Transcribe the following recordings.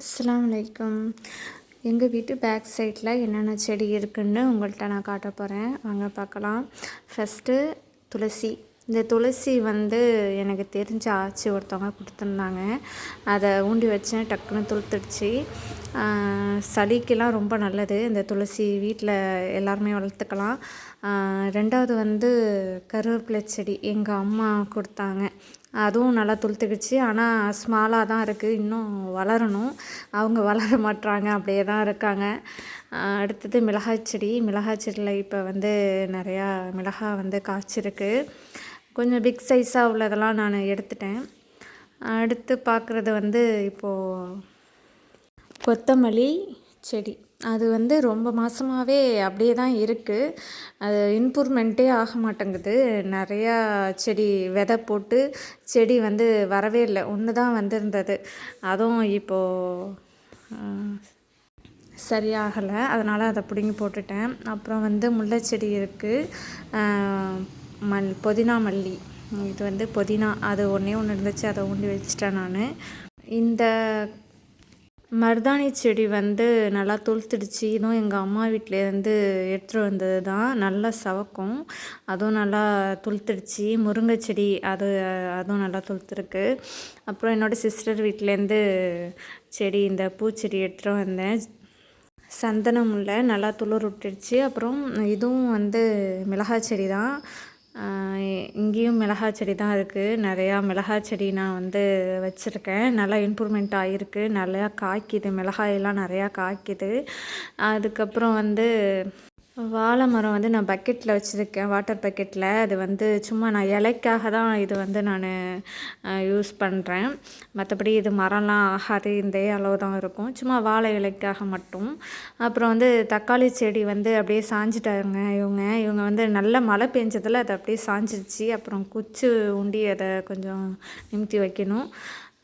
அஸ்லாம் அலைக்கும். எங்கள் வீட்டு பேக் சைடில் என்னென்ன செடி இருக்குன்னு உங்கள்கிட்ட நான் காட்ட போகிறேன் வாங்க பார்க்கலாம். ஃபஸ்ட்டு துளசி. இந்த துளசி வந்து எனக்கு தெரிஞ்ச ஆச்சி ஒருத்தவங்க கொடுத்துருந்தாங்க. அதை ஊண்டி வச்சேன் டக்குன்னு துளுத்துடுச்சு. சளிக்கெலாம் ரொம்ப நல்லது. இந்த துளசி வீட்டில் எல்லாருமே வளர்த்துக்கலாம். ரெண்டாவது வந்து கருவேப்பிலை செடி எங்கள் அம்மா கொடுத்தாங்க. அதுவும் நல்லா துளுத்துக்குச்சு. ஆனால் ஸ்மாலாக தான் இருக்குது இன்னும் வளரணும். அவங்க வளர மாட்றாங்க. அப்படியே தான் இருக்காங்க. அடுத்தது மிளகாய் செடி. மிளகாய் செடியில் இப்போ வந்து நிறையா மிளகாய் வந்து காய்ச்சிருக்கு. கொஞ்சம் பிக் சைஸாக உள்ளதெல்லாம் நான் எடுத்துட்டேன். அடுத்து பார்க்குறது வந்து இப்போது கொத்தமல்லி செடி. அது வந்து ரொம்ப மாதமாகவே அப்படியே தான் இருக்குது அது இம்ப்ரூவ்மெண்ட்டே ஆக மாட்டேங்குது. நிறையா செடி விதை போட்டு செடி வந்து வரவே இல்லை. ஒன்று தான் வந்திருந்தது. அதுவும் இப்போது சரியாகலை. அதனால் அதை பிடுங்கி போட்டுட்டேன். அப்புறம் வந்து முல்லை செடி இருக்குது மல் புதினா மல்லி. இது வந்து புதினா. அது ஒன்றே ஒன்று இருந்துச்சு. அதை ஊண்டி வச்சிட்டேன் நான். இந்த மருதாணி செடி வந்து நல்லா துளுத்துடுச்சு இதுவும் எங்கள் அம்மா வீட்டிலேருந்து எடுத்துகிட்டு வந்தது தான் நல்லா சவக்கும். அதுவும் நல்லா துளுத்துடுச்சு முருங்கை செடி அது அதுவும் நல்லா துளுத்துருக்கு அப்புறம் என்னோடய சிஸ்டர் வீட்டிலேருந்து செடி இந்த பூச்செடி எடுத்துகிட்டு வந்தேன். சந்தன முல்லை நல்லா துளிர் விட்டுடுச்சு. அப்புறம் இதுவும் வந்து மிளகாய் செடி தான் இங்கேயும் மிளகாய் செடி தான் இருக்குது நிறையா மிளகாய் செடி நான் வந்து வச்சுருக்கேன். நல்லா இம்ப்ரூவ்மெண்ட் ஆகிருக்கு நல்லா காய்க்குது. மிளகாயெல்லாம் நிறையா காய்க்குது. அதுக்கப்புறம் வந்து வாழை மரம் வந்து நான் பக்கெட்டில் வச்சுருக்கேன் வாட்டர் பக்கெட்டில் அது வந்து சும்மா நான் இலைக்காக தான் இது வந்து நான் யூஸ் பண்ணுறேன் மற்றபடி இது மரம்லாம் ஆகாது இந்த அளவு தான் இருக்கும். சும்மா வாழை இலைக்காக மட்டும். அப்புறம் வந்து தக்காளி செடி வந்து அப்படியே சாஞ்சிட்டாங்க இவங்க. இவங்க வந்து நல்ல மழை பெஞ்சதில் அது அப்படியே சாஞ்சிடுச்சு அப்புறம் குச்சி உண்டி அதை கொஞ்சம் நிமித்தி வைக்கணும்.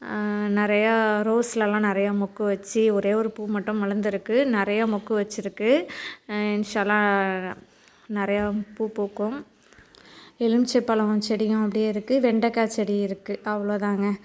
நிறையா ரோஸ்லலாம் நிறையா மொக்கு வச்சு ஒரே ஒரு பூ மட்டும் மலர்ந்துருக்கு நிறையா மொக்கு வச்சுருக்கு. இன்ஷாலா நிறையா பூ பூக்கும். எலுமிச்சை பழம் செடியும் அப்படியே இருக்குது வெண்டைக்காய் செடி இருக்குது அவ்வளோதாங்க.